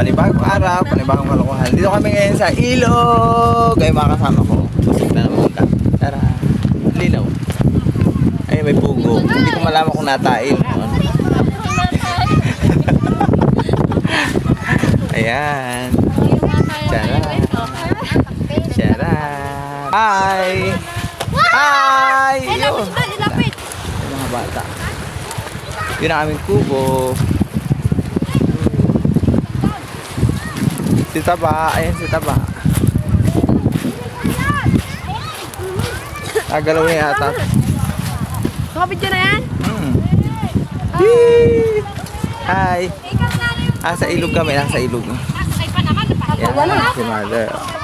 Panibagong araw, panibagong kalokohan. Dito kami ngayon sa ilog. Ay mga kasama ko. Busog na naman ka. Tara. Linaw. Ay, may pugo. Hindi ko malaman kung natail. Ayan. Charan. Charan. Hi! Hi! Yung mga bata. Yun ang aming kubo. Si Taba. Ayan si Taba. Nagalaw niya yata. Nakabidyo na yan? Hmm. Yee! Hi! Ah, sa ilog kami. Nasa ilog. Ay pa naman. Yan, si Mother.